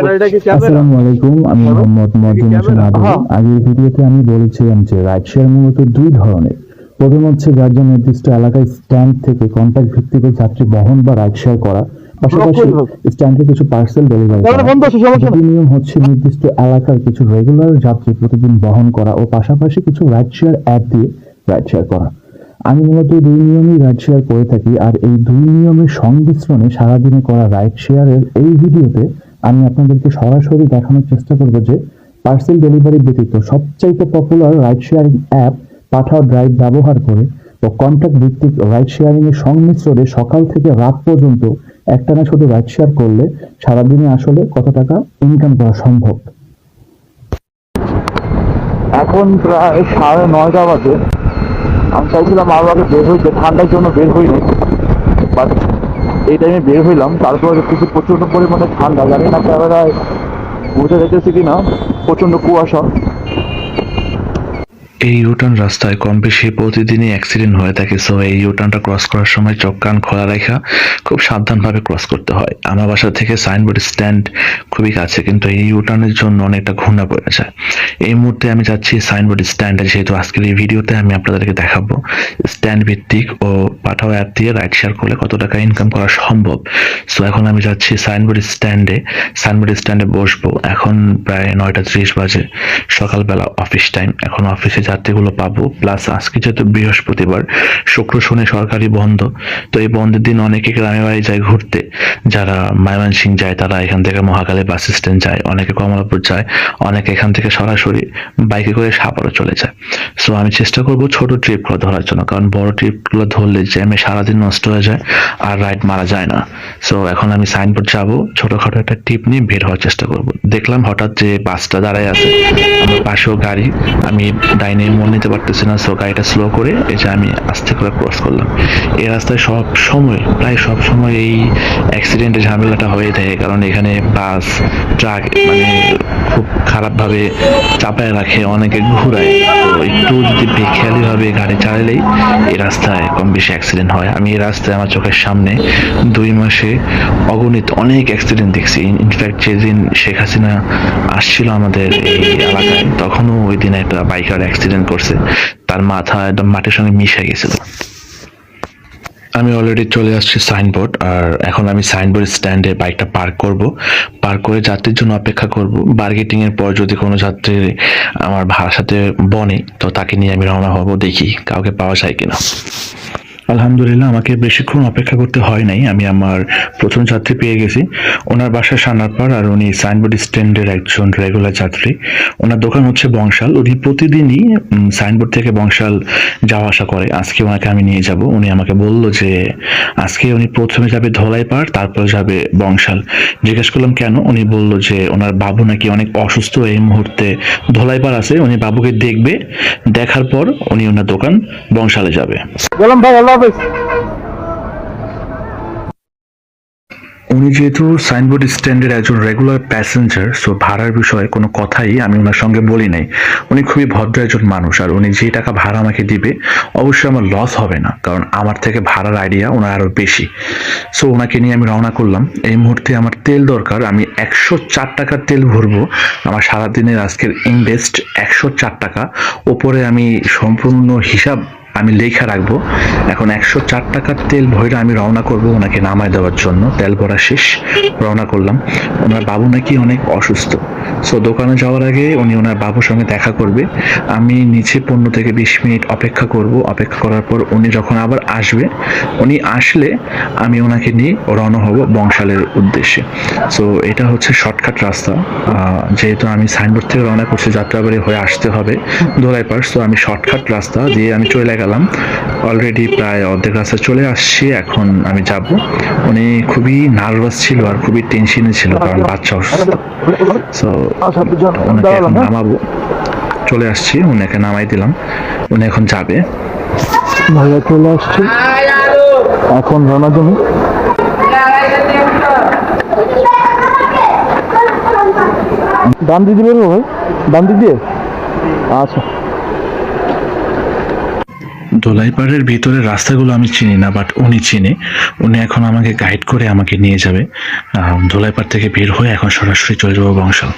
আসসালামু আলাইকুম আমি মোহাম্মদ হোসেন আগের ভিডিওতে আমি বলেছিলাম যে রাইড শেয়ার মূলত দুই ধরনের। প্রথম হচ্ছে যার জন্য নির্দিষ্ট এলাকায় স্ট্যান্ড থেকে যাত্রী বহন বা রাইড শেয়ার করা। পাশাপাশি স্ট্যান্ডে কিছু পার্সেল ডেলিভারি দ্বিতীয় নিয়ম হচ্ছে নির্দিষ্ট এলাকার কিছু রেগুলার যাত্রী প্রতিদিন বহন করা ও পাশাপাশি কিছু রাইড শেয়ার অ্যাপ দিয়ে রাইড শেয়ার করা। আমি মূলত দুই নিয়মই রাইড শেয়ার করে থাকি আর এই দুই নিয়মের সংমিশ্রণে সারাদিনে করা রাইড শেয়ারের এই ভিডিওতে আমি আপনাদেরকে সরাসরি দেখানোর চেষ্টা করব যে পার্সেল ডেলিভারি ব্যতীত সবচাইতে popular ride sharing app Pathao drive ব্যবহার করে ও কন্ট্যাক্ট ভিত্তিক রাইড শেয়ারিং এর সংমিশ্রণে সকাল থেকে রাত পর্যন্ত একটানা শুধু রাইড শেয়ার করলে সারাদিনে আসলে কত টাকা ইনকাম করা সম্ভব? এখন প্রায় সাড়ে নয়টা বাজে। আমি চাইছিলাম আগে বের হইতে ঠান্ডার জন্য বের হইনি বাট এই টাইমে বের হইলাম, তারপর কিছু প্রচণ্ড পরিমাণে ঠান্ডা, জানি না ক্যামেরায় বুঝে যেতেছি কিনা, প্রচণ্ড কুয়াশা। এই ইউটার্ন রাস্তায় কম বেশি প্রতিদিনই অ্যাক্সিডেন্ট হয়ে থাকে সো এই ইউটার্নটা ক্রস করার সময় চোখ কান খোলা রাখা খুব সাবধানভাবে ক্রস করতে হয়। আমার বাসা থেকে সাইনবোর্ড স্ট্যান্ড খুবই কাছে, কিন্তু এই ইউটার্নের জন্য অনেকটা ঘূর্ণা পড়ে যায়। এই মুহূর্তে আমি যাচ্ছি সাইনবোর্ড স্ট্যান্ডে যেহেতু আজকের এই ভিডিওতে আমি আপনাদেরকে দেখাবো স্ট্যান্ড ভিত্তিক ও পাঠাও অ্যাপ দিয়ে রাইড শেয়ার করলে কত টাকা ইনকাম করা সম্ভব। সো এখন আমি যাচ্ছি সাইনবোর্ড স্ট্যান্ডে সাইনবোর্ড স্ট্যান্ডে বসবো। এখন প্রায় নয়টা ত্রিশ বাজে, সকালবেলা অফিস টাইম এখন অফিসে যাত্রীগুলো পাবো প্লাস আজকে যেহেতু বৃহস্পতিবার, শুক্র, শনি সরকারি বন্ধ, তো এই বন্ধের দিন অনেকে গ্রামে বাড়ি যায় ঘুরতে। যারা ময়মনসিং যায়, তারা এখান থেকে মহাকালী বাস স্ট্যান্ড যায়, অনেকে কমলাপুর যায়, অনেকে এখান থেকে সরাসরি বাইকে করে সাপারও চলে যায়। সো আমি চেষ্টা করব ছোট ট্রিপগুলো ধরার জন্য, কারণ বড় ট্রিপগুলো ধরলে জ্যামে সারাদিন নষ্ট হয়ে যায় আর রাইড মারা যায় না। সো এখন আমি সাইনবোর্ড যাব ছোটখাটো একটা টিপ নিয়ে বের হওয়ার চেষ্টা করব। দেখলাম হঠাৎ যে বাসটা দাঁড়ায় আছে, আমার পাশেও গাড়ি, আমি ডাইনে মন নিতে পারতেছি না সো গাড়িটা স্লো করে এই যে আমি আস্তে করে ক্রস করলাম। এই রাস্তায় সব সময়, প্রায় সব সময় এই অ্যাক্সিডেন্টের ঝামেলাটা হয়ে থাকে, কারণ এখানে বাস ট্রাক মানে খুব খারাপভাবে চাপায় রাখে, অনেকে ঘুরায়। তো একটু যদি বেখেয়ালিভাবে গাড়ি চালালেই এই রাস্তায় কম বেশি অ্যাক্সিডেন্ট হয়। আমি এই রাস্তায় আমার চোখের সামনে দুই মাসে অগণিত অনেক অ্যাক্সিডেন্ট দেখছি। ইনফ্যাক্ট যেদিন শেখ হাসিনা আসছিল আমাদের এই এলাকায়, তখনও ওই দিন একটা বাইকার অ্যাক্সিডেন্ট করছে, তার মাথা একদম মাটির সঙ্গে মিশে গেছিল। আমি অলরেডি চলে আসছি সাইনবোর্ড আর এখন আমি সাইনবোর্ড স্ট্যান্ডে বাইকটা পার্ক করব। পার্ক করে যাত্রীর জন্য অপেক্ষা করব। বার্গেটিংয়ের পর যদি কোনো যাত্রী আমার ভাড়ার সাথে বনে, তো তাকে নিয়ে আমি রওনা হব দেখি কাউকে পাওয়া যায় কিনা। আলহামদুলিল্লাহ, আমাকে বেশিক্ষণ অপেক্ষা করতে হয় নাই। আমি আমার প্রথম যাত্রী পেয়ে গেছি। ওনার বাসা সানারপাড় আর উনি সাইনবোর্ড স্ট্যান্ডের একজন রেগুলার যাত্রী ওনার দোকান হচ্ছে বংশাল। উনি প্রতিদিনই সাইনবোর্ড থেকে বংশাল যাওয়া আসা করে। আজকে ওনাকে আমি নিয়ে যাব। উনি আমাকে বলল যে, আজকে উনি প্রথমে যাবে ধলাইপাড় তারপর যাবে বংশাল। জিজ্ঞেস করলাম, কেন? উনি বলল যে, ওনার বাবু নাকি অনেক অসুস্থ, এই মুহূর্তে ধলাইপাড় আছে। উনি বাবুকে দেখবে, দেখার পর উনি ওনার দোকান বংশালে যাবে। গেলাম ভাই, আল্লাহ উনি যেহেতু সাইনবোর্ড স্ট্যান্ডের একজন রেগুলার প্যাসেঞ্জার সো ভাড়ার বিষয়ে কোনো কথাই আমি ওনার সঙ্গে বলি নাই। উনি খুবই ভদ্র একজন মানুষ, আর উনি যে টাকা ভাড়া আমাকে দিবে, অবশ্যই আমার লস হবে না, কারণ আমার থেকে ভাড়ার আইডিয়া ওনার আরও বেশি। সো ওনাকে নিয়ে আমি রওনা করলাম। এই মুহূর্তে আমার তেল দরকার, আমি একশো চার টাকার তেল ভরবো। আমার সারাদিনের আজকের ইনভেস্ট একশো চার টাকা। ওপরে আমি সম্পূর্ণ হিসাব আমি লেখা রাখব। এখন একশো চার টাকার তেল ভরে আমি রওনা করব ওনাকে নামায় দেওয়ার জন্য। তেল ভরা শেষ, রওনা করলাম। ওনার বাবু নাকি অনেক অসুস্থ। সো দোকানে যাওয়ার আগে উনি ওনার বাবুর সঙ্গে দেখা করবে। আমি নিচে পনেরো থেকে বিশ মিনিট অপেক্ষা করব। অপেক্ষা করার পর উনি যখন আবার আসবে, উনি আসলে আমি ওনাকে নিয়ে রওনা হব বংশালের উদ্দেশ্যে। সো এটা হচ্ছে শর্টকাট রাস্তা। যেহেতু আমি সাইনবোর্ড থেকে রওনা করছি, যাত্রাবাড়ি হয়ে আসতে হবে দোলাই পার সো আমি শর্টকাট রাস্তা দিয়ে আমি চলে গেলাম। অলরেডি প্রায় অর্ধেক রাস্তা চলে আসছি, এখন আমি যাব। উনি খুবই নার্ভাস ছিল আর খুবই টেনশনে ছিল, কারণ বাচ্চা অসুস্থ। ওনাকে এখন নামাবো। চলে আসছি ওনাকে নামাই দিলাম। উনি এখন যাবে। ভাইয়া চলে আসছে। এখন রানা জমি ডান দিদি বেরোবো ভাই? ডান দিক দিয়ে আচ্ছা। দোলাইপাড়ের ভিতরে রাস্তাগুলো আমি চিনি না বাট উনি চিনে। উনি এখন আমাকে গাইড করে আমাকে নিয়ে যাবে। আহ, দোলাইপাড় থেকে বের হয়ে এখন সরাসরি চলে যাব বংশাল।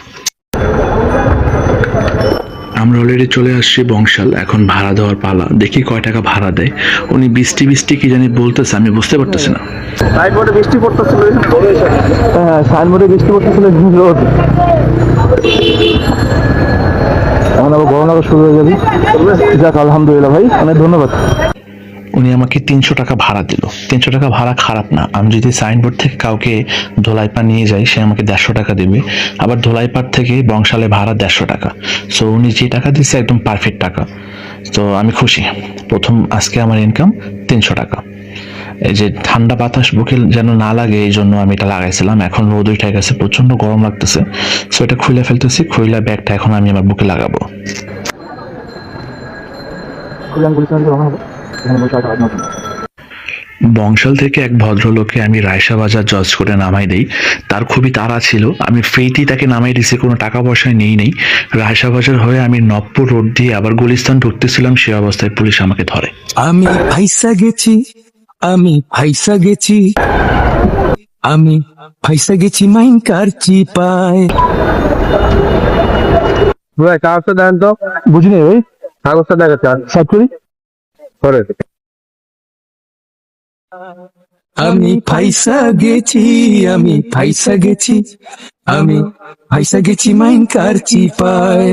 আমরা অলরেডি চলে আসছি বংশাল এখন ভাড়া দেওয়ার পালা। দেখি কয় টাকা ভাড়া দেয়। উনি বৃষ্টি বৃষ্টি কি জানি বলতেছে আমি বুঝতে পারতেছি না। সাইনবোর্ডে বৃষ্টি পড়তেছিল। হ্যাঁ সাইনবোর্ডে বৃষ্টি পড়তেছিল রোদ এখন আবার গরম শুরু হয়ে যাবে। যাক, আলহামদুলিল্লাহ ভাই, অনেক ধন্যবাদ। উনি আমাকে তিনশো টাকা ভাড়া দিল। তিনশো টাকা ভাড়া খারাপ না। আমি যদি সাইনবোর্ড থেকে কাউকে ধোলাইপা নিয়ে যাই, সে আমাকে দেড়শো টাকা দেবে। আবার ধোলাইপাড় থেকে বংশালে ভাড়া দেড়শো টাকা। সো উনি যে টাকা দিচ্ছে একদম পারফেক্ট টাকা। তো আমি খুশি। প্রথম আজকে আমার ইনকাম তিনশো টাকা। যে ঠান্ডা বাতাস বুকে যেন না লাগে, এই জন্য আমি এটা লাগাইছিলাম। এখন রোদ উঠে গেছে প্রচণ্ড গরম লাগতেছে। সো এটা খুলে ফেলতেছি খুলে ব্যাগটা এখন আমি আমার বুকে লাগাবো। বংশাল থেকে এক ভদ্রলোককে আমি রায়সা বাজার জজ করে নামাই দেই। তার খুবই তাড়া ছিল। আমি ফ্রিতেই তাকে নামাই দিয়েছি কোনো টাকা পয়সায় নেই নেই। রায়সা বাজার হয়ে আমি নবপুর রোড দিয়ে আবার গুলিস্তান ঢুকতেছিলাম, সে অবস্থায় পুলিশ আমাকে ধরে। আমি ফাইসা গেছি আমি ফাইসা গেছি। আমি ফাইসা গেছি মাইন কার চিপায়। ভাই কাগজটা দেন তো। বুঝিনি ভাই। কাগজটা দেখাচ্ছে সাইড করি। করে আমি ফাইসা গেছি আমি ফাইসা গেছি আমি ফাইসা গেছি মাইন কার চিপায়।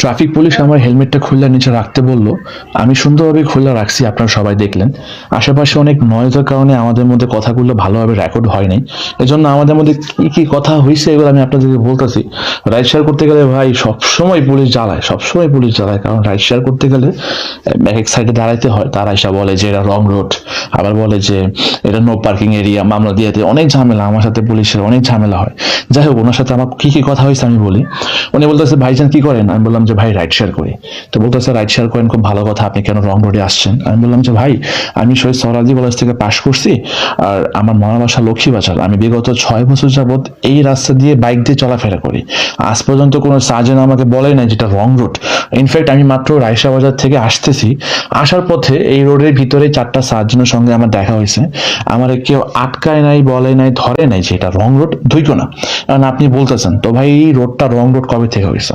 ট্রাফিক পুলিশ আমার হেলমেটটা খুলে নিচে রাখতে বলল, আমি সুন্দরভাবে খুলে রাখছি, আপনারা সবাই দেখলেন। আশেপাশে অনেক নয়েজের কারণে আমাদের মধ্যে কথাগুলো ভালোভাবে রেকর্ড হয় নাই। এজন্য আমাদের মধ্যে কি কি কথা হয়েছে এগুলো আমি আপনাদেরকে বলতেছি। রাইড শেয়ার করতে গেলে ভাই সবসময় পুলিশ জ্বালায়, সবসময় পুলিশ জ্বালায়। কারণ রাইড শেয়ার করতে গেলে এক সাইডে দাঁড়াইতে হয়, তারা এসে বলে যে এটা রং রোড আবার বলে যে এটা নো পার্কিং এরিয়া মামলা দেয়। অনেক ঝামেলা, আমার সাথে পুলিশের অনেক ঝামেলা হয়। যাই হোক, ওনার সাথে আমার কি কি কথা হয়েছে আমি বলি। উনি বলতেছে, ভাইজান কি করেন? আমি বললাম যে, ভাই রাইড শেয়ার করি। তো বলতেছে রাইড শেয়ার করেন, খুব ভালো কথা, আপনি কেন রং রোডে আসছেন? আমি বললাম যে, ভাই, আমি শহীদ সরাজি কলেজ থেকে পাশ করছি আর আমার মামা বাসা লক্ষ্মীবাজার। আমি বিগত ছয় বছর যাবত এই রাস্তা দিয়ে বাইক দিয়ে চলাফেরা করি। আজ পর্যন্ত কোনো সার্জেন আমাকে বলে নাই যেটা রং রুট ইনফ্যাক্ট আমি মাত্র রায়সা বাজার থেকে আসতেছি। আসার পথে এই রোডের ভিতরে চারটা সার্জনের সঙ্গে আমার দেখা হয়েছে। আমার কেউ আটকায় নাই, বলে নাই, ধরে নাই যে, এটা রং রোড ধুইকো না। কারণ আপনি বলতেছেন, তো ভাই, এই রোডটা রং রোড কবে থেকে হয়েছে?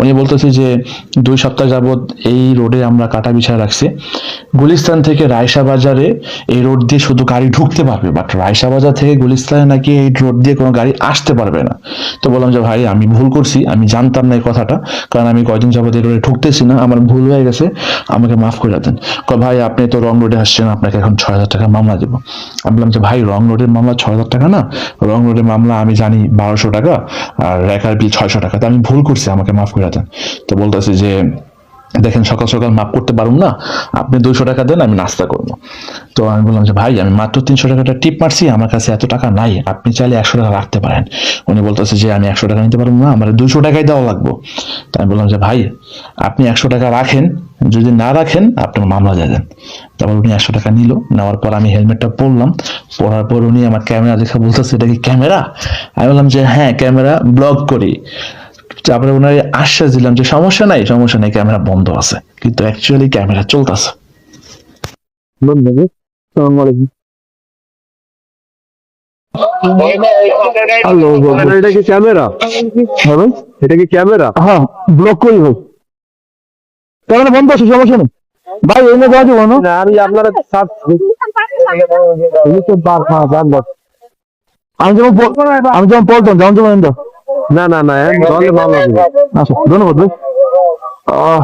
উনি বলতেছে যে, দুই সপ্তাহ যাবত এই রোডে আমরা কাটা বিছায় রাখছি। গুলিস্তান থেকে রায়সা বাজারে এই রোড দিয়ে শুধু গাড়ি ঢুকতে পারবে বাট রায়সা বাজার থেকে গুলিস্তানে নাকি এই রোড দিয়ে কোনো গাড়ি আসতে পারবে না। তো বললাম যে, ভাই, আমি ভুল করছি, আমি জানতাম না এই কথাটা, কারণ আমি কয়দিন যাবত এই রোডে ঢুকতেছি না, আমার ভুল হয়ে গেছে, আমাকে মাফ করে দেন। ভাই, আপনি তো রং রোডে আসছেন, আপনাকে এখন ছয় হাজার টাকা মামলা দেবো। আমি বললাম যে, ভাই, রং রোডের মামলা ছয় হাজার টাকা না? রং রোডের মামলা আমি জানি বারোশো টাকা, আর রেকার বিল ছয়শো টাকা। তো আমি ভুল করছি, আমাকে মাফ করে দেন তো বলতেছে যে, দেখেন, সকাল সকাল মাপ করতে পারুন না, আপনি দুইশো টাকা দেন, আমি নাস্তা করব। তো আমি বললাম যে, ভাই, আমি মাত্র তিনশো টাকাটা টিপ মারছি, আমার কাছে এত টাকা নাই, আপনি চাইলে একশো টাকা রাখতে পারেন। উনি বলতেছে যে, আমি একশো টাকা নিতে পারব না, আমার দুইশো টাকাই দেওয়া লাগবো। তো আমি বললাম যে, ভাই, আপনি একশো টাকা রাখেন, যদি না রাখেন, আপনার মামলা দিয়ে দেন তারপর উনি একশো টাকা নিল, নেওয়ার পর আমি হেলমেটটা পরলাম, পরার পর উনি আমার ক্যামেরা দেখে বলতেছে, এটা কি ক্যামেরা? আমি বললাম যে হ্যাঁ ক্যামেরা ব্লগ করি। তারপরে ওনার আশ্বাস দিলাম যে সমস্যা নাই সমস্যা নাই ক্যামেরা বন্ধ আছে। কিন্তু অ্যাকচুয়ালি ক্যামেরা চলতেছে। হ্যালো এটা কি ক্যামেরা? হ্যাঁ ভাই এটা কি ক্যামেরা? হ্যাঁ ব্লক করি ক্যামেরা বন্ধ আছে সমস্যা নেই। ভাই এনে দেওয়া যাব না। আমি আপনারা আমি যেমন আমি যেমন বলতাম যেমন যেমন। না না না তাহলে ভালো হবে আচ্ছা ধন্যবাদ ভাই। আহ।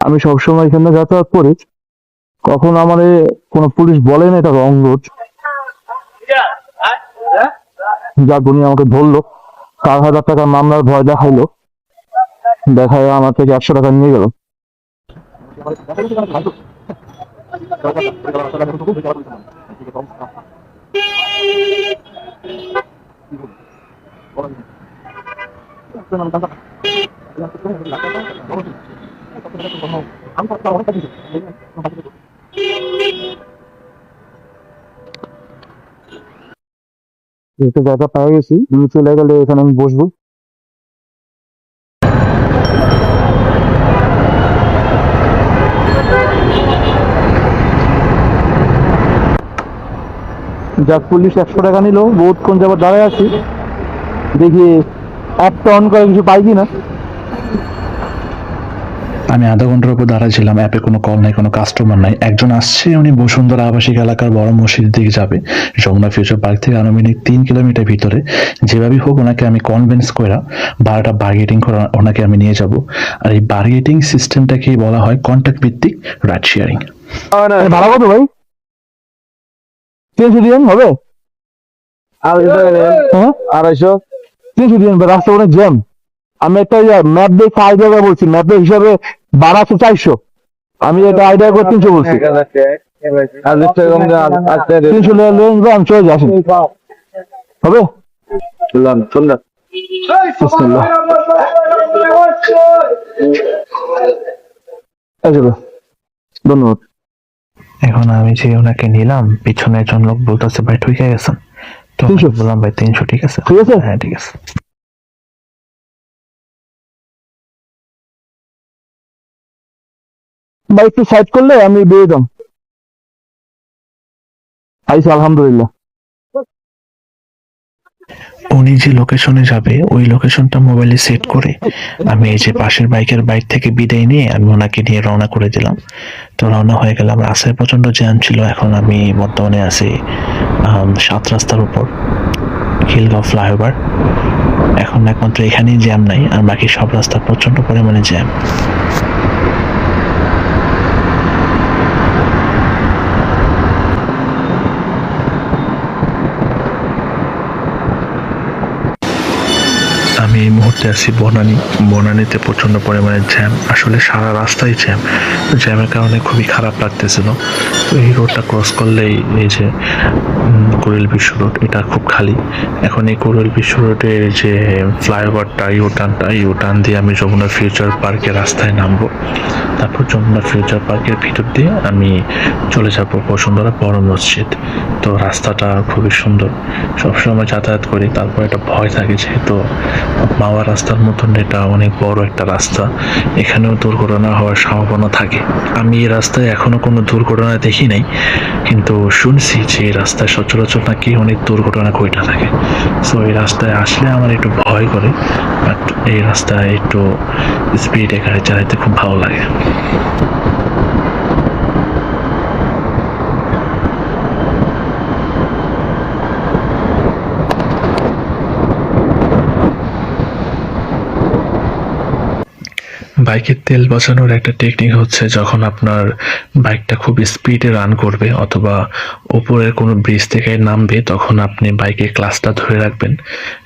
আমি সবসময় এখানে যাতায়াত করি। কখন আমার কোনো পুলিশ বলে না এটা রং রোড। যা উনি আমাকে ধরলো। চার হাজার টাকার মামলার ভয় দেখাইলো। দেখায় আমার থেকে একশো টাকা নিয়ে গেল। একটা জায়গা পেয়ে গেছি উনি চলে গেলে এখানে আমি বসবো। যাক, পুলিশ একশো টাকা নিল বহুত কোন যাবার দাঁড়ায় আছি। দেখি অ্যাপটা অন করে কিছু পাই কিনা। আমি আধা ঘণ্টার উপর দাঁড়াইছিলাম অ্যাপে কোনো কল নাই কোনো কাস্টমার নাই। একজন আসছে উনি বসুন্ধরা আবাসিক এলাকার বড় মসজিদ দিকে যাবে। যমুনা ফিউচার পার্ক থেকে আনুমানিক তিন কিলোমিটার ভিতরে। যেভাবেই হোক ওনাকে আমি কনভিন্স করে ভাড়াটা বার্গেটিং করে ওনাকে আমি নিয়ে যাব। আর এই বার্গেটিং সিস্টেমটাকেই বলা হয় কন্ট্যাক্ট ভিত্তিক রাইড শেয়ারিং ভাড়া কত ভাই? তিনশো দিন হবে? হ্যাঁ? আড়াইশো। তিনশো দিন রাস্তা অনেক জ্যাম। আমি একটা ম্যাপ দেখে আইডিয়া বলছি ম্যাপের হিসাবে আছে চারশো। আমি এটা আইডিয়া করে তিনশো বলছি। তিনশো আমি চলে হবে। ধন্যবাদ। এখন আমি যে ওনাকে নিলাম পিছনে একজন লোক বলতেছে ভাই ঠিক গেছেন। তো বললাম ভাই তিনশো ঠিক আছে? ঠিক আছে? হ্যাঁ ঠিক আছে। বা একটু সাইড করলে আমি বেরিয়ে যাম। আইসি, আলহামদুলিল্লাহ। উনি যে লোকেশনে যাবে, ওই লোকেশনটা মোবাইলে সেট করে আমি এই যে পাশের বাইকের বাইক থেকে বিদায় নিয়ে আমি ওনাকে নিয়ে রওনা করে দিলাম। তো রওনা হয়ে গেলাম রাস্তায় প্রচণ্ড জ্যাম ছিল, এখন আমি বর্তমানে আছি সাত রাস্তার উপর খিলগাঁও ফ্লাইওভার এখন একমাত্র এখানেই জ্যাম নাই, আর বাকি সব রাস্তা প্রচণ্ড পরিমাণে জ্যাম আমি এই মুহূর্তে আছি বনানী। বনানীতে প্রচণ্ড পরিমাণে জ্যাম। আসলে সারা রাস্তায় জ্যাম। জ্যামের কারণে খুবই খারাপ লাগতেছিল। তো এই রোডটা ক্রস করলেই এই যে কোরেল বিশ্ব রোড, এটা খুব খালি। এখন এই কোরেল বিশ্ব রোডের যে ফ্লাইওভারটা ইউটার্নটা ইউটার্ন দিয়ে আমি যমুনা ফিউচার পার্কের রাস্তায় নামবো। তারপর যমুনা ফিউচার পার্কের ভিতর দিয়ে আমি চলে যাব বসুন্ধরা বড় মসজিদ। তো রাস্তাটা খুবই সুন্দর। সবসময় যাতায়াত করি, তারপর একটা ভয় থাকে যেহেতু মাওয়া রাস্তার মতন এটা অনেক বড় একটা রাস্তা। এখানেও দুর্ঘটনা হওয়ার সম্ভাবনা থাকে। আমি এই রাস্তায় এখনও কোনো দুর্ঘটনা দেখি নাই, কিন্তু শুনছি যে এই রাস্তায় সচরাচর নাকি অনেক দুর্ঘটনা ঘটে থাকে। সো এই রাস্তায় আসলে আমার একটু ভয় করে বাট এই রাস্তায় একটু স্পিডে গাড়ি চালাইতে খুব ভালো লাগে। বাইকের তেল বাঁচানোর একটা টেকনিক হচ্ছে যখন আপনার বাইকটা খুব স্পিডে রান করবে অথবা ওপরের কোনো ব্রিজ থেকে নামবে, তখন আপনি বাইকের ক্লাসটা ধরে রাখবেন।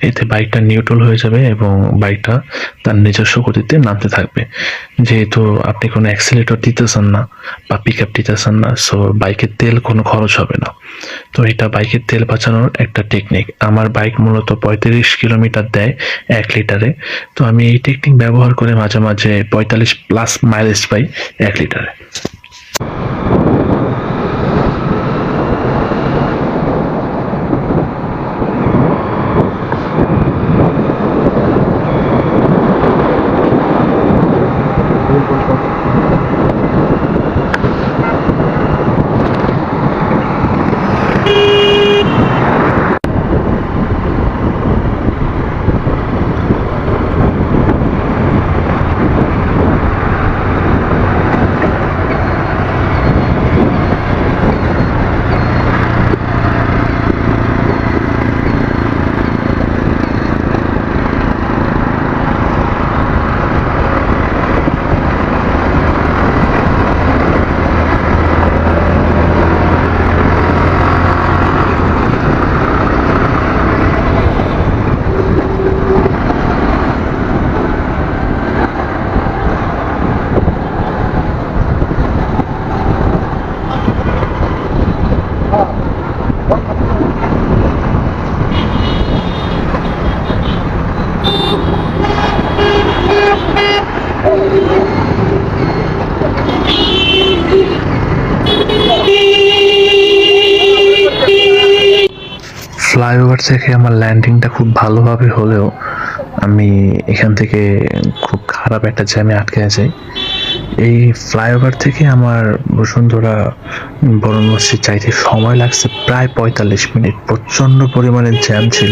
এতে বাইকটা নিউট্রাল হয়ে যাবে এবং বাইকটা তার নিজস্ব গতিতে নামতে থাকবে। যেহেতু আপনি কোনো অ্যাক্সিলেটর দিতেছেন না বা পিক আপ দিতেছেন না সো বাইকের তেল কোনো খরচ হবে না। তো এটা বাইকের তেল বাঁচানোর একটা টেকনিক আমার বাইক মূলত পঁয়ত্রিশ কিলোমিটার দেয় এক লিটারে। তো আমি এই টেকনিক ব্যবহার করে মাঝে মাঝে পঁয়তাল্লিশ প্লাস মাইলেজ পাই এক লিটারে ফ্লাইওভার থেকে আমার ল্যান্ডিংটা খুব ভালোভাবে হলেও আমি এখান থেকে খুব খারাপ একটা জ্যামে আটকে যাই এই ফ্লাইওভার থেকে আমার বসুন্ধরা বড় মসজিদ চাইতে সময় লাগছে প্রায় পঁয়তাল্লিশ মিনিট। প্রচণ্ড পরিমাণে জ্যাম ছিল।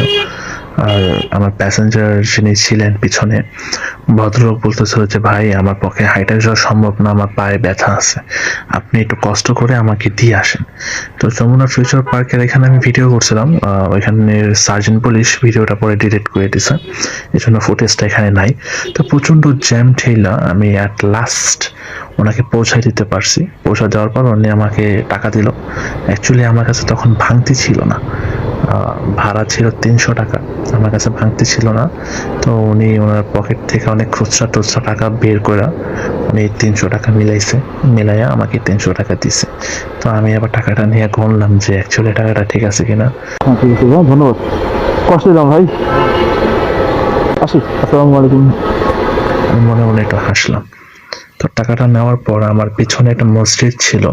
আর আমার প্যাসেঞ্জার যিনি ছিলেন পিছনে, ভদ্রলোক বলতেছিল যে, ভাই, আমার পক্ষে হাইটা যাওয়া সম্ভব না, আমার পায়ে ব্যথা আছে। আপনি একটু কষ্ট করে আমাকে দিয়ে আসেন। তো যমুনা ফিউচার পার্কের এখানে আমি ভিডিও করছিলাম। ওইখানে সার্জেন্ট পুলিশ ভিডিওটা পরে ডিলিট করে দিছে। এই জন্য ফুটেজটা এখানে নাই। তো প্রচণ্ড জ্যাম ঠেলা আমি অ্যাট লাস্ট ওনাকে পৌঁছায় দিতে পারছি। পৌঁছা দেওয়ার পর উনি আমাকে টাকা দিল। অ্যাকচুয়ালি আমার কাছে তখন ভাঙতি ছিল না। ভাড়া ছিল তিনশো টাকা। আমার কাছে ভাঙতি ছিল না। তো উনি ওনার পকেট থেকে অনেক খুচরা টুচরা টাকা বের করে উনি তিনশো টাকা মিলাইছে মিলাইয়া আমাকে তিনশো টাকা দিছে। তো আমি আবার টাকাটা নিয়ে গণলাম যে অ্যাকচুয়ালি টাকাটা ঠিক আছে কিনা। হ্যাঁ ঠিক আছে ধন্যবাদ। কষ্ট দিলাম ভাই। আসি আসসালামু আলাইকুম। আমি মনে মনে একটু হাসলাম। তো টাকাটা নেওয়ার পর আমার পিছনে একটা মসজিদ ছিল।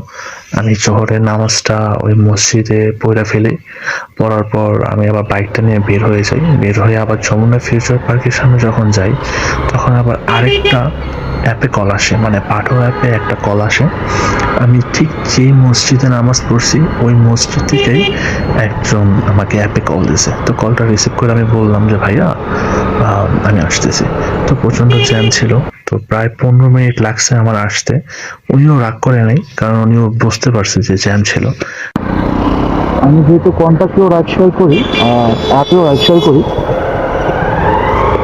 আমি শহরের নামাজটা ওই মসজিদে পড়ে ফেলি। পড়ার পর আমি আবার বাইকটা নিয়ে বের হয়ে যাই। বের হয়ে আবার যমুনা ফিউচার পার্কের সামনে যখন যাই, তখন আবার আরেকটা অ্যাপে কল আসে। মানে পাঠো অ্যাপে একটা কল আসে। আমি ঠিক যেই মসজিদে নামাজ পড়ছি, ওই মসজিদ থেকেই একজন আমাকে অ্যাপে কল দিয়েছে। তো কলটা রিসিভ করে আমি বললাম যে, ভাইয়া আমি আসতেছি। তো প্রচণ্ড জ্যাম ছিল। তো প্রায় পনেরো মিনিট লাগছে আমার আসতে। উনিও রাগ করে নাই, কারণ উনিও বুঝতে পারছে যে জ্যাম ছিল। আমি যেহেতু কন্ট্যাক্টেও রাইড শেয়ার করি অ্যাপেও রাইড শেয়ার করি,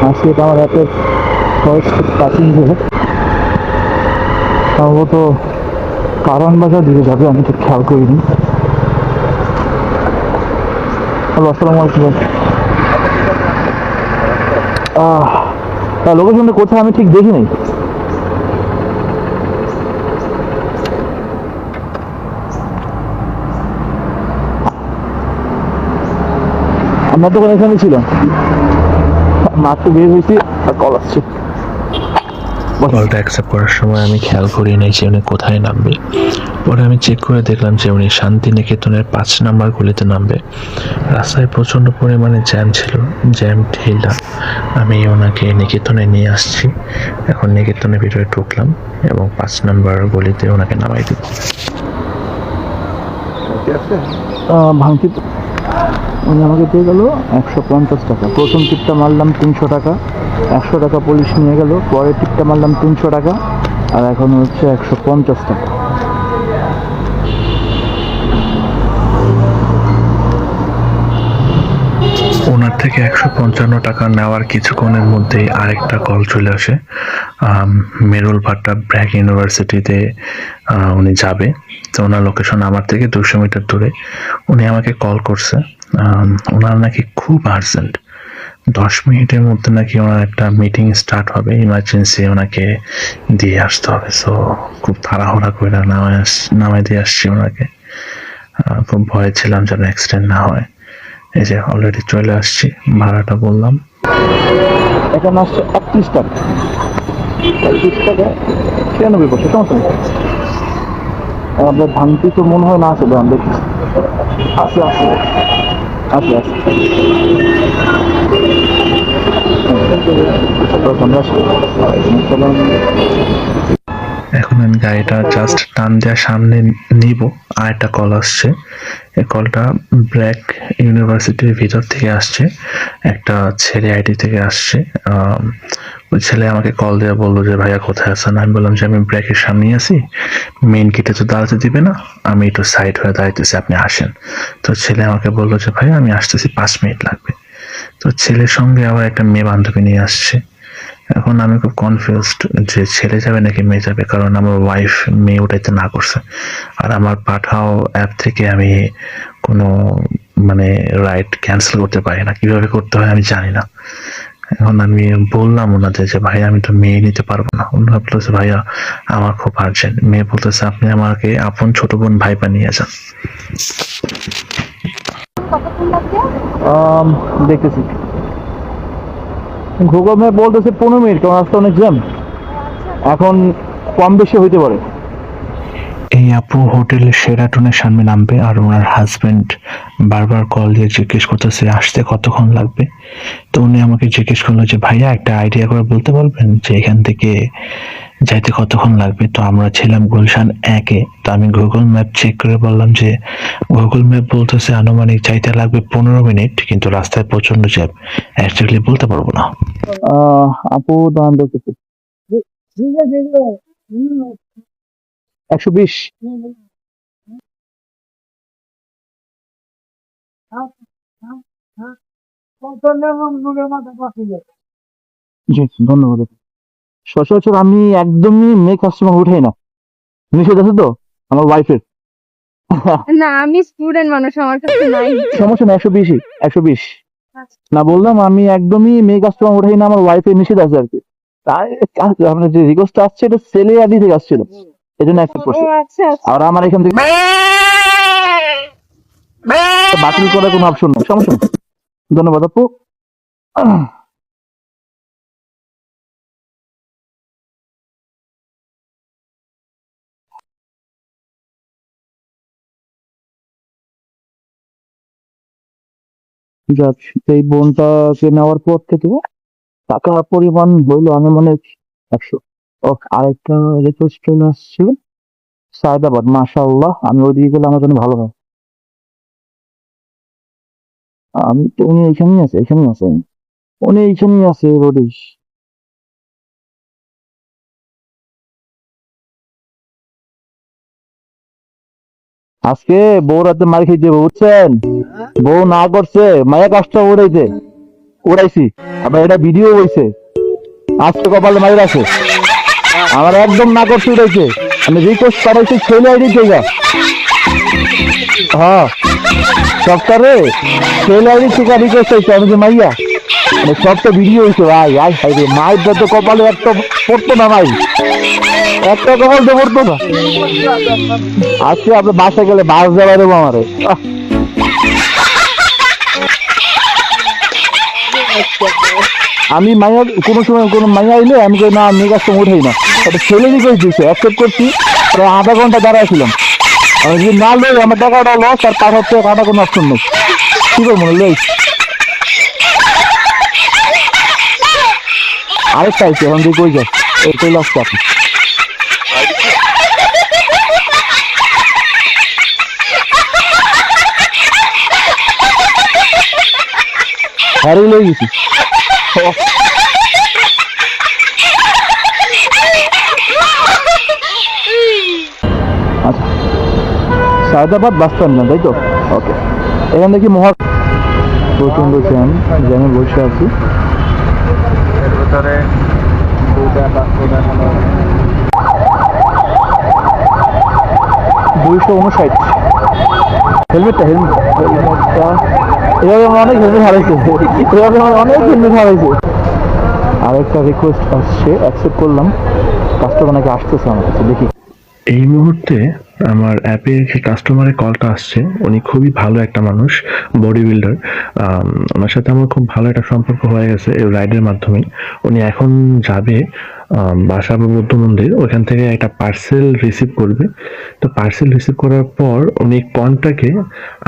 আজকে এটা আমার অ্যাপের ফার্স্ট প্যাসেঞ্জার সম্ভবত কারণ বাজার দিকে যাবে, আমি তো খেয়াল করিনি। হ্যালো, আসসালামু আলাইকুম। আহ লোকেশনটা কোথায় আমি ঠিক দেখি নাই আমরা তো এখানে ছিলাম মাত্র বের হয়েছি, আর কল আসছে। কলটা অ্যাকসেপ্ট করার সময় আমি খেয়াল করি নাই যে উনি কোথায় নামবে। পরে আমি চেক করে দেখলাম যে উনি শান্তিনিকেতনের পাঁচ নাম্বার গলিতে নামবে। রাস্তায় প্রচণ্ড পরিমাণে জ্যাম ছিল জ্যাম ঠেলা আমি ওনাকে নিকেতনে নিয়ে আসছি। এখন নিকেতনের ভিতরে ঢুকলাম এবং পাঁচ নাম্বার গলিতে ওনাকে নামাই দেবো ভাঙতি উনি আমাকে দিয়ে গেল একশো পঞ্চাশ টাকা। প্রথম টিপটা মারলাম তিনশো টাকা। একশো টাকা পুলিশ নিয়ে গেল পরের টিপটা মারলাম তিনশো টাকা। আর এখন হচ্ছে একশো পঞ্চাশ টাকা। থেকে একশো পঞ্চান্ন টাকা নেওয়ার কিছুক্ষণের মধ্যেই আরেকটা কল চলে আসে। মেরুল ভাট্টা ব্র্যাক ইউনিভার্সিটিতে উনি যাবে। তো ওনার লোকেশন আমার থেকে দুশো মিটার দূরে। উনি আমাকে কল করছে। ওনার নাকি খুব আর্জেন্ট। দশ মিনিটের মধ্যে নাকি ওনার একটা মিটিং স্টার্ট হবে, ইমার্জেন্সি ওনাকে দিয়ে আসতে হবে। সো খুব তাড়াহুড়া করে নামায় আস, নামায় দিয়ে আসছি ওনাকে। খুব ভয়ে ছিলাম যেন অ্যাক্সিডেন্ট না হয়। এই যে অলরেডি চলে আসছি, ভাড়াটা বললাম। এখানে আসছে একত্রিশ টাকা। একত্রিশ টাকা? ছিয়ানব্বই পয়সা, সমস্যা নেই। ভাঙতি তো মনে হয় না আছে দাম দেখি। আছে আসসালাম এখন আমি গাড়িটা জাস্ট টান দেওয়ার সামনে নিব, আর একটা কল আসছে। এই কলটা ব্র্যাক ইউনিভার্সিটির ভিতর থেকে আসছে। একটা ছেলে আইডি থেকে আসছে। ওই ছেলে আমাকে কল দিয়ে বলল যে, ভাইয়া, কোথায় আছেন? আমি বললাম যে, আমি ব্র্যাকের সামনেই আছি। মেন গেটে তো দাঁড়াতে দিবে না। আমি একটু সাইড হয়ে দাঁড়াইতেছি, আপনি আসেন। তো ছেলে আমাকে বলল যে, ভাইয়া, আমি আসতেছি, পাঁচ মিনিট লাগবে। তো ছেলের সঙ্গে আবার একটা মেয়ে বান্ধবী নিয়ে আসছে। এখন আমি খুব কনফিউজড যে ছেলে যাবে নাকি মেয়ে যাবে, কারণ আমার ওয়াইফ মেয়ে উঠাইতে না করছে। আর আমার পাঠাও অ্যাপ থেকে আমি কোনো মানে রাইড ক্যান্সেল করতে পারি না। কীভাবে করতে হয় আমি জানি না। এখন আমি বললাম ওনাদের যে ভাই আমি তো মেয়ে নিতে পারব না। ওনারা বলতেছে ভাইয়া, আমার খুব আর্জেন্ট মেয়ে বলতেছে, আপনি আমাকে আপন ছোট বোন ভাই বানিয়ে যান। দেখতেছি। গুগল ম্যাপ বলতেছে পনেরো মিনিট, কারণ রাস্তা অনেক জ্যাম। এখন কম বেশি হইতে পারে। এই আপু হোটেল সেরাটনের সামনে নামবে আর ওনার হাজব্যান্ড বারবার কল দিয়ে জিজ্ঞেস করতেছে, আসতে কতক্ষণ লাগবে? তো উনি আমাকে জিজ্ঞেস করল যে, ভাইয়া, একটা আইডিয়া করে বলতে পারবেন যে এখান থেকে যাইতে কতক্ষণ লাগবে? তো আমরা ছিলাম গুলশান একে। তো আমি গুগল ম্যাপ চেক করে বললাম যে গুগল ম্যাপ বলতেছে আনুমানিক যাইতে লাগবে পনেরো মিনিট কিন্তু রাস্তায় প্রচণ্ড জ্যাম। অ্যাকচুয়ালি বলতে পারব না। আহ, আপু দাম দেখতেছি একশো বিশ। জি ধন্যবাদ। সচরাচর আমি একদমই মেয়ে কাস্টমার উঠাই না। নিষেধ আছে তো? আমার ওয়াইফের না আমি স্টুডেন্ট মানুষ আমার কাছে নাই। সমস্যা না একশো বিশই একশো বিশ। না বললাম আমি একদমই মেয়ে কাস্টমার উঠাই না আমার ওয়াইফের নিষেধ আছে আর কি। তাই আপনার যে রিকোয়েস্টটা আসছে এটা সেলে আইডি থেকে আসছিল এই জন্য অ্যাকসেপ্ট করছি। আর আমার এখান থেকে বাতিল করার কোনো অপশন নেই। সমস্যা নেই। ধন্যবাদ আপু। যাক এই বোনটাকে নেওয়ার পর থেকে টাকা পরিমাণ হইল আনুমানিক একশো। ও, আরেকটা রিকোয়েস্ট চলে আসছে। সায়দাবাদ, মাশাআল্লাহ, আমি ওইদিকে গেলে আমার জন্য ভালো হয়। আমি তো উনি এইখানেই আছে এইখানেই আছে। উনি এইখানেই আছে রোডে আজকে বউ রাতে মার খেয়ে যাব, বুঝছেন? বউ না করছে, মায়া কাজটা উড়াইছে। উড়াইছি। আবার এটা ভিডিও হয়েছে আজকে কপালে মায়ের আছে। আমার একদম না করছে উড়াইছে। আমি রিকোয়েস্ট করাইছি, ছেলে আইডি থেকে। হ্যাঁ। সপ্তাহে ছেলে আইডি থেকে রিকোয়েস্ট হয়েছে আমি যে মাইয়া। মানে সবটা ভিডিও হয়েছে ভাই। আই হাই রে, মায়ের যত কপালে একটা পড়তো না ভাই। একটা কপাল তো পড়তো না। আজকে আপনার বাসা গেলে বাস যাওয়া দেবো আমারে। আমি মাইয়া, কোনো সময় কোনো মাইয়া আইলে আমি কই, না আমি কাজ উঠাই না। একটা ছেলে রিকোয়েস্ট দিচ্ছে অ্যাকসেপ্ট করছি। প্রায় আধা ঘণ্টা দাঁড়াইছিলাম আমি যদি না লই আমার টাকাটা লস আর তার হচ্ছে কাটা কোনো অপশন নেই। কি করব লই আরেকটা আছে এখন তুই কই এটাই লস আপনি হারিয়ে লই গেছি। আচ্ছা। বাস টার্মিনাল তাই তো? ওকে। এখান থেকে মহা প্রচণ্ড জ্যাম জ্যামে বসে আছি। দুইশো উনষাট। হেলমেটটা হেলমেট হেলমেটটা এভাবে আমার অনেক হেলমেট হারাইছে। এভাবে আমার অনেক হেলমেট হারাইছে। আরেকটা রিকোয়েস্ট আসছে অ্যাকসেপ্ট করলাম। কাস্টমার নাকি আসতেছে আমার কাছে, দেখি। এই মুহূর্তে আমার অ্যাপে যে কাস্টমারের কলটা আসছে, উনি খুবই ভালো একটা মানুষ বডি বিল্ডার ওনার সাথে আমার খুব ভালো একটা সম্পর্ক হয়ে গেছে এই রাইডের মাধ্যমে। উনি এখন যাবে বাসা বৌদ্ধ মন্দির ওখান থেকে একটা পার্সেল রিসিভ করবে। তো পার্সেল রিসিভ করার পর উনি কনটাকে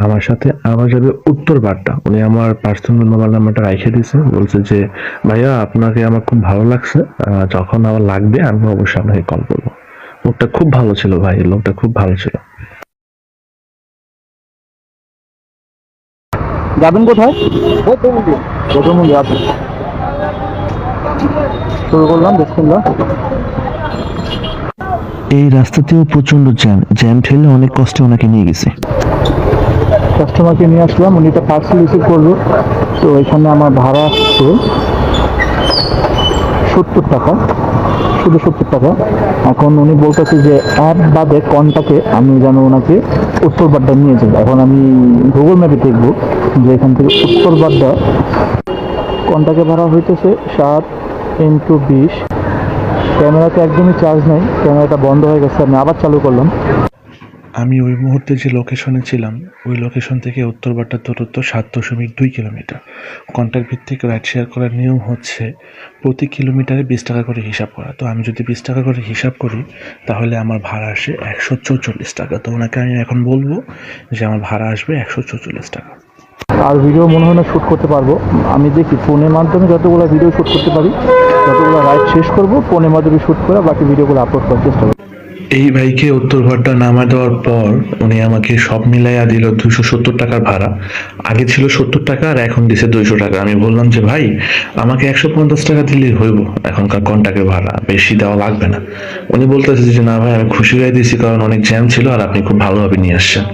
আমার সাথে আবার যাবে উত্তর বারটা উনি আমার পার্সোনাল মোবাইল নাম্বারটা রেখে দিয়েছে, বলছে যে, ভাইয়া, আপনাকে আমার খুব ভালো লাগছে যখন আমার লাগবে, আমি অবশ্যই আপনাকে কল করব। লোকটা খুব ভালো ছিল ভাই লোকটা খুব ভালো ছিল। যাবেন কোথায়? আছে শুরু করলাম বিসমিল্লাহ এই রাস্তাতেও প্রচণ্ড জ্যাম। জ্যাম ঠেলে অনেক কষ্টে ওনাকে নিয়ে গেছে। কাস্টমারকে নিয়ে আসলাম উনি একটা পার্সেল রিসিভ করল। তো এখানে আমার ভাড়া আসছে সত্তর টাকা। শুধু সত্তর টাকা। এখন উনি বলতেছে যে, অ্যাপ বাদে কনটাকে আমি যেন ওনাকে উত্তর বাড্ডা নিয়ে যাই। এখন আমি গুগল ম্যাপে দেখব যে এখান থেকে উত্তর বাড্ডা কনটাকে ভাড়া হইতেছে? সাত ইন্টু বিশ। ক্যামেরাতে একদমই চার্জ নেই, ক্যামেরাটা বন্ধ হয়ে গেছে, আমি আবার চালু করলাম। আমি ওই মুহূর্তে যে লোকেশনে ছিলাম, ওই লোকেশন থেকে উত্তরবাড্ডার দূরত্ব সাত দশমিক দুই কিলোমিটার। কন্ট্যাক্ট ভিত্তিক রাইড শেয়ার করার নিয়ম হচ্ছে প্রতি কিলোমিটারে বিশ টাকা করে হিসাব করা। তো আমি যদি বিশ টাকা করে হিসাব করি, তাহলে আমার ভাড়া আসে একশো চৌচল্লিশ টাকা। তো ওনাকে আমি এখন বলব যে আমার ভাড়া আসবে একশো চৌচল্লিশ টাকা। আর ভিডিও মনে হয় না শ্যুট করতে পারব। আমি দেখি ফোনের মাধ্যমে যতগুলো ভিডিও শ্যুট করতে পারি যতগুলো রাইড শেষ করব ফোনের মাধ্যমে শ্যুট করে বাকি ভিডিওগুলো আপলোড করার চেষ্টা করব। এই বাইকে উত্তরভাড্ডা নামা দেওয়ার পর উনি আমাকে সব মিলাইয়া দিল দুশো সত্তর টাকার ভাড়া। আগে ছিল সত্তর টাকা আর এখন দিছে দুইশো টাকা। আমি বললাম যে, ভাই, আমাকে একশো পঞ্চাশ টাকা দিলেই হইব। এখনকার কন্টাক্টের ভাড়া। বেশি দেওয়া লাগবে না। উনি বলতেছে যে, না ভাই, আমি খুশি হয়ে দিয়েছি কারণ অনেক জ্যাম ছিল আর আপনি খুব ভালোভাবে নিয়ে আসছেন।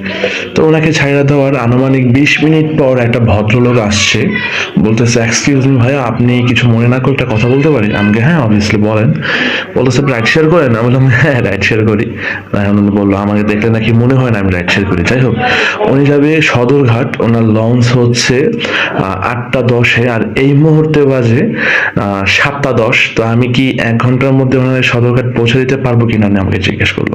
তো ওনাকে ছাইড়া দেওয়ার আনুমানিক বিশ মিনিট পর একটা ভদ্রলোক আসছে। বলতেছে এক্সকিউজ মি ভাইয়া, আপনি কিছু মনে না করে একটা কথা বলতে পারি? আমাকে হ্যাঁ অবভিয়াসলি বলেন। বলতেছে রাইড শেয়ার করেন? আমি বললাম হ্যাঁ রাইড শেয়ার করি। রায়ানন্দ বলল, আমাকে দেখলে নাকি মনে হয় না আমি রাইড শেয়ার করি। যাই হোক, উনি যাবে সদরঘাট, ওনার লঞ্চ হচ্ছে আটটা দশে, আর এই মুহূর্তে বাজে সাতটা দশ। তো আমি কি এক ঘণ্টার মধ্যে ওনার সদরঘাট পৌঁছে দিতে পারব কিনা, উনি আমাকে জিজ্ঞেস করল।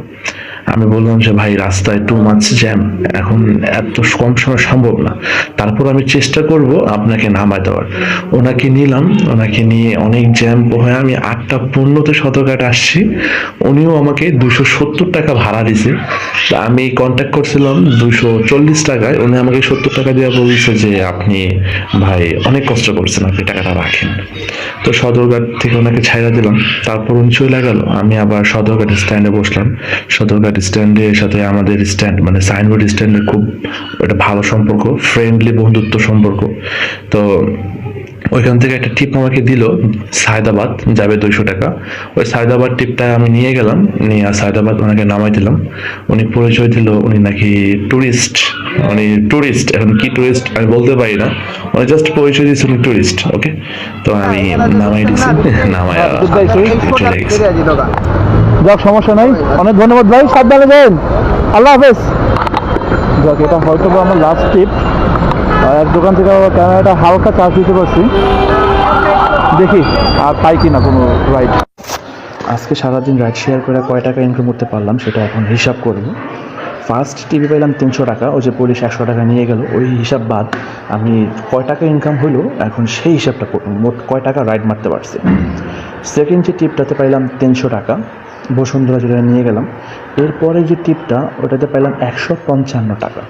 আমি বললাম যে, ভাই, রাস্তায় টু মাছ জ্যাম এখন এত কম সময় সম্ভব না। তারপর আমি চেষ্টা করব আপনাকে নামায় দেওয়ার। ওনাকে নিলাম, ওনাকে নিয়ে অনেক জ্যাম হয়ে আমি আটটা পনেরোতে সদরঘাট আসছি। উনিও আমাকে দুশো সত্তর টাকা ভাড়া দিছে আমি কন্ট্যাক্ট করছিলাম দুশো চল্লিশ টাকায়। উনি আমাকে সত্তর টাকা দিয়ে বলছে যে, আপনি ভাই, অনেক কষ্ট করছেন, আপনি টাকাটা রাখেন। তো সদরঘাট থেকে ওনাকে ছাইড়া দিলাম। তারপর উনি চলে গেল। আমি আবার সদরঘাট স্ট্যান্ডে বসলাম। সদরঘাট স্ট্যান্ডের সাথে আমাদের স্ট্যান্ড মানে সাইনবোর্ড স্ট্যান্ডের খুব একটা ভালো সম্পর্ক ফ্রেন্ডলি বন্ধুত্ব সম্পর্ক। তো ওইখান থেকে একটা টিপ আমাকে দিল সায়দাবাদ যাবে দুইশো টাকা। ওই সায়দাবাদ টিপটা আমি নিয়ে গেলাম নিয়ে আর সায়দাবাদ ওনাকে নামাই দিলাম। উনি পরিচয় দিল উনি নাকি টুরিস্ট উনি টুরিস্ট এখন কি টুরিস্ট আমি বলতে পারি না। উনি জাস্ট পরিচয় দিয়েছে উনি টুরিস্ট ওকে তো আমি নামাই দিছি নামাই চলে গেছি। যাক, সমস্যা নাই। অনেক ধন্যবাদ ভাই, সাবধানে যান। আল্লাহ হাফেজ। যাক, এটা হয়তো আমার লাস্ট আর এক দোকান থেকে ক্যামেরাটা হালকা চার্জ দিতে পারছি। দেখি আর পাই কি না কোনো রাইড আজকে সারাদিন রাইড শেয়ার করে কয় টাকা ইনকাম করতে পারলাম, সেটা এখন হিসাব করব। ফার্স্ট টিভি পাইলাম তিনশো টাকা, ওই যে পুলিশ একশো টাকা নিয়ে গেল, ওই হিসাব বাদ। আমি কয় টাকা ইনকাম হলো, এখন সেই হিসাবটা মোট কয় টাকা রাইড মারতে পারছি। সেকেন্ড যে টিপটাতে পাইলাম তিনশো টাকা বসুন্ধরা যেটা নিয়ে গেলাম। এরপরে যে টিপটা, ওটাতে পাইলাম একশো পঞ্চান্ন টাকা।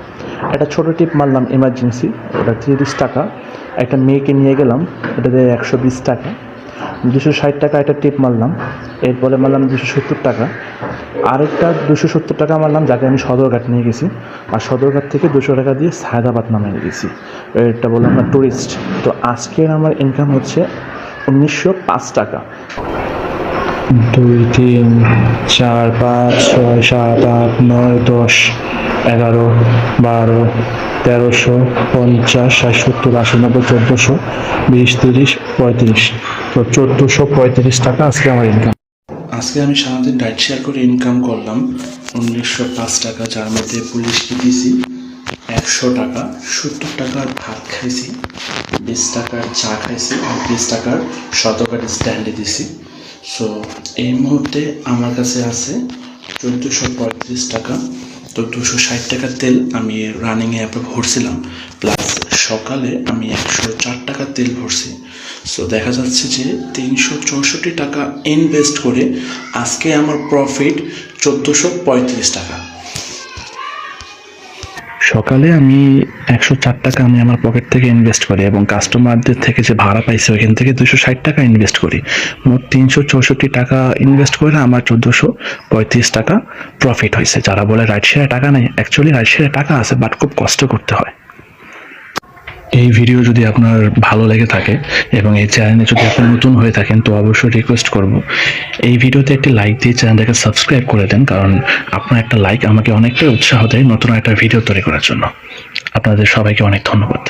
একটা ছোটো টিপ মারলাম এমার্জেন্সি ওটা তিরিশ টাকা। একটা মেয়েকে নিয়ে গেলাম, ওটাতে একশো বিশ টাকা। দুশো ষাট টাকা একটা টিপ মারলাম, এরপরে মারলাম দুশো সত্তর টাকা। আরেকটা দুশো সত্তর টাকা মারলাম, যাকে আমি সদরঘাট নিয়ে গেছি। আর সদরঘাট থেকে দুশো টাকা দিয়ে সায়দাবাদ নামিয়ে গেছি। এটা বললাম না টুরিস্ট তো আজকের আমার ইনকাম হচ্ছে উনিশশো পাঁচ টাকা। দুই, তিন, চার, পাঁচ, ছয়, সাত, আট, নয়, দশ, এগারো, বারো, তেরোশো, পঞ্চাশ, ষাট, সত্তর, আশি, নব্বই, চোদ্দোশো, বিশ, তিরিশ, পঁয়ত্রিশ। তো চোদ্দোশো পঁয়ত্রিশ টাকা আজকে আমার ইনকাম আজকে আমি সারাদিন রাইড শেয়ার করে ইনকাম করলাম। উনিশশো পাঁচ টাকা, যার মধ্যে পুলিশকে দিয়েছি, একশো টাকা, সত্তর টাকার ভাত খাইছি, বিশ টাকার চা খাইছি, আর বিশ টাকার শতকার স্ট্যান্ডে দিছি সো এই মুহূর্তে আমার কাছে আছে চোদ্দোশো পঁয়ত্রিশ টাকা তো দুশো ষাট টাকার তেল আমি রানিংয়ে অ্যাপে ভরছিলাম প্লাস সকালে আমি একশো চার টাকার তেল ভরছি। সো দেখা যাচ্ছে যে তিনশো চৌষট্টি টাকা ইনভেস্ট করে আজকে আমার প্রফিট চোদ্দোশো পঁয়ত্রিশ টাকা। সকালে আমি একশো চার টাকা আমি আমার পকেট থেকে ইনভেস্ট করি এবং কাস্টমারদের থেকে যে ভাড়া পাইছে, ওইখান থেকে দুশো ষাট টাকা ইনভেস্ট করি। মোট তিনশো চৌষট্টি টাকা ইনভেস্ট করে আমার চোদ্দোশো পঁয়ত্রিশ টাকা প্রফিট হয়েছে যারা বলে রাইট শেয়ারে টাকা নেই অ্যাকচুয়ালি রাইট শেয়ারে টাকা আছে বাট খুব কষ্ট করতে হয়। এই ভিডিও যদি আপনার ভালো লেগে থাকে এবং এই চ্যানেলে যদি আপনি নতুন হয়ে থাকেন, তো অবশ্যই রিকোয়েস্ট করব। এই ভিডিওতে একটি লাইক দিয়ে চ্যানেলটাকে সাবস্ক্রাইব করে দেন, কারণ আপনার একটা লাইক আমাকে অনেকটাই উৎসাহ দেয় নতুন একটা ভিডিও তৈরি করার জন্য। আপনাদের সবাইকে অনেক ধন্যবাদ।